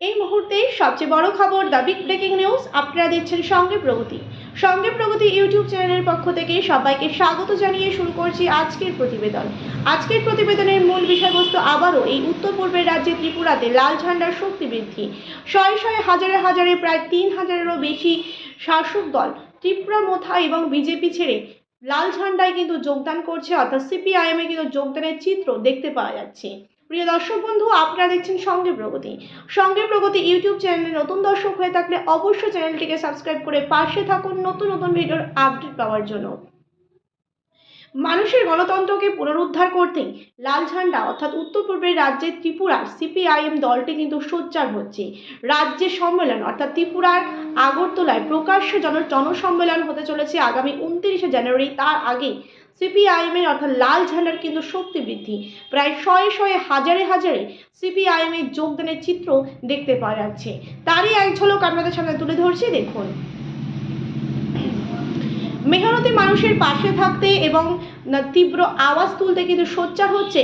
এই মুহূর্তে সবচেয়ে বড় খবর দ্য বিগ ব্রেকিং নিউজ আপনারা দেখছেন সঙ্গে প্রগতি। সঙ্গে প্রগতি ইউটিউব চ্যানেলের পক্ষ থেকে সবাইকে স্বাগত জানিয়ে শুরু করছি আজকের প্রতিবেদন। আজকের প্রতিবেদনের মূল বিষয়বস্তু আবারও এই উত্তর পূর্বের রাজ্যে ত্রিপুরাতে লাল ঝান্ডার শক্তি বৃদ্ধি। শয়ে শয়ে হাজারে হাজারে প্রায় তিন হাজারেরও বেশি শাসক দল ত্রিপুরা, মোথা এবং বিজেপি ছেড়ে লাল ঝান্ডায় কিন্তু যোগদান করছে, অর্থাৎ সিপিআইএমে কিন্তু যোগদানের চিত্র দেখতে পাওয়া যাচ্ছে। প্রিয় দর্শক বন্ধু, আপনারা দেখছেন সঙ্গে প্রগতি। সঙ্গে প্রগতি ইউটিউব চ্যানেলে নতুন দর্শক হয়ে থাকলে অবশ্যই চ্যানেলটিকে সাবস্ক্রাইব করে পাশে থাকুন নতুন নতুন ভিডিওর আপডেট পাওয়ার জন্য। মানুষের গণতন্ত্রকে পুনরুদ্ধার করতেই লাল ঝান্ডা, অর্থাৎ উত্তর পূর্বের রাজ্যের ত্রিপুরার সিপিআইএম দলটি কিন্তু সোচ্চার হচ্ছে। রাজ্যে সম্মেলন, অর্থাৎ ত্রিপুরার আগরতলায় প্রকাশ্যে জন, জনসম্মেলন হতে চলেছে আগামী উনত্রিশে জানুয়ারি। তার আগে সিপিআইএমের অর্থাৎ লাল ঝান্ডার কিন্তু শক্তি বৃদ্ধি। প্রায় শয়ে শয়ে, হাজারে হাজারে সিপিআইএমের যোগদানের চিত্র দেখতে পাওয়া যাচ্ছে। তারই এক ঝলক আপনাদের সামনে তুলে ধরছি, দেখুন। মেহনতি মানুষের পাশে থাকতে এবং তীব্র আওয়াজ তুলতে কিন্তু সোচ্চার হচ্ছে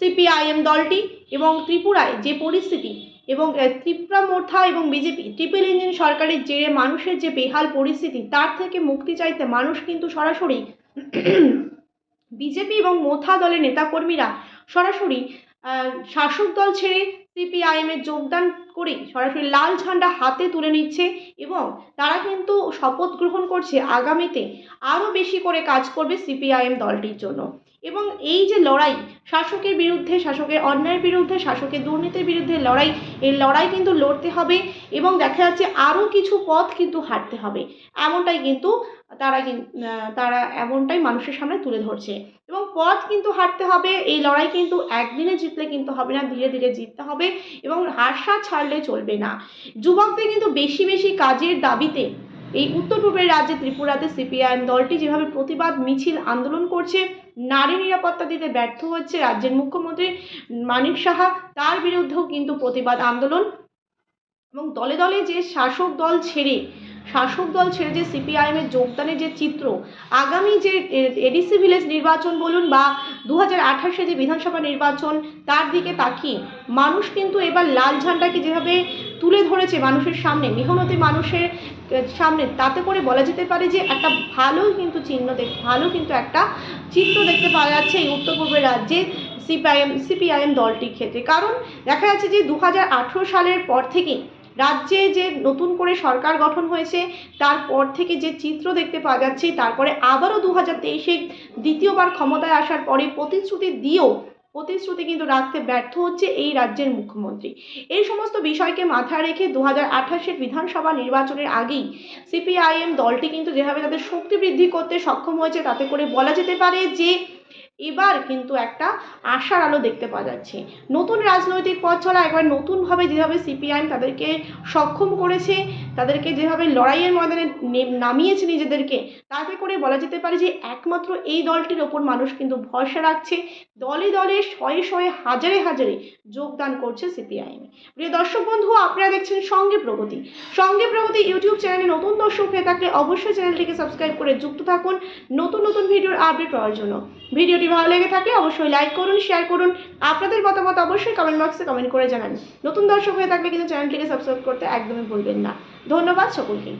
সিপিআইএম দলটি এবং ত্রিপুরায় যে পরিস্থিতি এবং ত্রিপুরা মোর্থা এবং বিজেপি ট্রিপল ইঞ্জিন সরকারের জেরে মানুষের যে বেহাল পরিস্থিতি, তার থেকে মুক্তি চাইতে মানুষ কিন্তু সরাসরি বিজেপি এবং মোথা দলের নেতাকর্মীরা সরাসরি শাসক দল ছেড়ে সিপিআইএম যোগদান করে সরাসরি লাল ঝান্ডা হাতে তুলে নিচ্ছে এবং তারা কিন্তু শপথ গ্রহণ করছে আগামীতে আরও বেশি করে কাজ করবে সিপিআইএম দলটির জন্য। এবং এই যে লড়াই, শাসকের বিরুদ্ধে, শাসকের অন্যায়ের বিরুদ্ধে, শাসকের দুর্নীতির বিরুদ্ধে লড়াই, এই লড়াই কিন্তু লড়তে হবে এবং দেখা যাচ্ছে আরও কিছু পথ কিন্তু হাঁটতে হবে। এমনটাই কিন্তু তারা তারা এমনটাই মানুষের সামনে তুলে ধরছে। এবং পথ কিন্তু হাঁটতে হবে, এই লড়াই কিন্তু একদিনে জিতলে কিন্তু হবে না, ধীরে ধীরে জিততে হবে এবং হাসা ছাড়লে চলবে না। যুবকদের কিন্তু বেশি বেশি কাজের দাবিতে এই উত্তর পূর্বের রাজ্যে ত্রিপুরাতে সিপিআইএম দলটি যেভাবে প্রতিবাদ, মিছিল, আন্দোলন করছে, নারী নিরাপত্তা দিতে ব্যর্থ হচ্ছে রাজ্যের মুখ্যমন্ত্রী মানিক সাহা, তার বিরুদ্ধেও কিন্তু প্রতিবাদ, আন্দোলন এবং দলে দলে যে শাসক দল ছেড়ে শাসক দল ছেড়ে যে সিপিআইএমের যোগদানের যে চিত্র, আগামী যে এডিসি ভিলেজ নির্বাচন বলুন বা দু হাজার আঠাশে যে বিধানসভা নির্বাচন, তার দিকে তাকিয়ে মানুষ কিন্তু এবার লাল ঝান্ডাকে যেভাবে তুলে ধরেছে মানুষের সামনে, মেহনতি মানুষের সামনে, তাতে করে বলা যেতে পারে যে একটা ভালো কিন্তু চিহ্ন দেখ, ভালো কিন্তু একটা চিত্র দেখতে পাওয়া যাচ্ছে এই উত্তর পূর্বের রাজ্যে সিপিআইএম সিপিআইএম দলটির ক্ষেত্রে। কারণ দেখা যাচ্ছে যে দু হাজার আঠেরো সালের পর থেকে রাজ্যে যে নতুন করে সরকার গঠন হয়েছে, তারপর থেকে যে চিত্র দেখতে পাওয়া যাচ্ছে, তারপরে আবারও দু হাজার তেইশে দ্বিতীয়বার ক্ষমতায় আসার পরে প্রতিশ্রুতি দিয়েও প্রতিশ্রুতি কিন্তু রাখতে ব্যর্থ হচ্ছে এই রাজ্যের মুখ্যমন্ত্রী। এই সমস্ত বিষয়কে মাথায় রেখে দু হাজার আঠাশের বিধানসভা নির্বাচনের আগেই সিপিআইএম দলটি কিন্তু যেভাবে তাদের শক্তি বৃদ্ধি করতে সক্ষম হয়েছে, তাতে করে বলা যেতে পারে যে এবার কিন্তু একটা আশার আলো দেখতে পাওয়া যাচ্ছে। নতুন রাজনৈতিক পথ চলা, একবার নতুনভাবে যেভাবে সিপিআইএম তাদেরকে সক্ষম করেছে, তাদেরকে যেভাবে লড়াইয়ের ময়দানে নামিয়েছে নিজেদেরকে, তাতে করে বলা যেতে পারে যে একমাত্র এই দলটির ওপর মানুষ কিন্তু ভরসা রাখছে। দলে দলে শয়ে শয়ে, হাজারে হাজারে যোগদান করছে সিপিআইএম। প্রিয় দর্শক বন্ধু, আপনারা দেখছেন সঙ্গে প্রগতি। সঙ্গে প্রগতি ইউটিউব চ্যানেলে নতুন দর্শক হয়ে থাকলে অবশ্যই চ্যানেলটিকে সাবস্ক্রাইব করে যুক্ত থাকুন। নতুন নতুন ভিডিওর আপডেট পাওয়ার জন্য। ভিডিওটি ভালো লেগে থাকলে অবশ্যই লাইক করুন শেয়ার করুন। আপনাদের মতামত অবশ্যই কমেন্ট বক্সে কমেন্ট করে জানান। নতুন দর্শক হয়ে থাকলে কিন্তু চ্যানেলটিকে সাবস্ক্রাইব করতে একদমই ভুলবেন না। ধন্যবাদ সকলকে।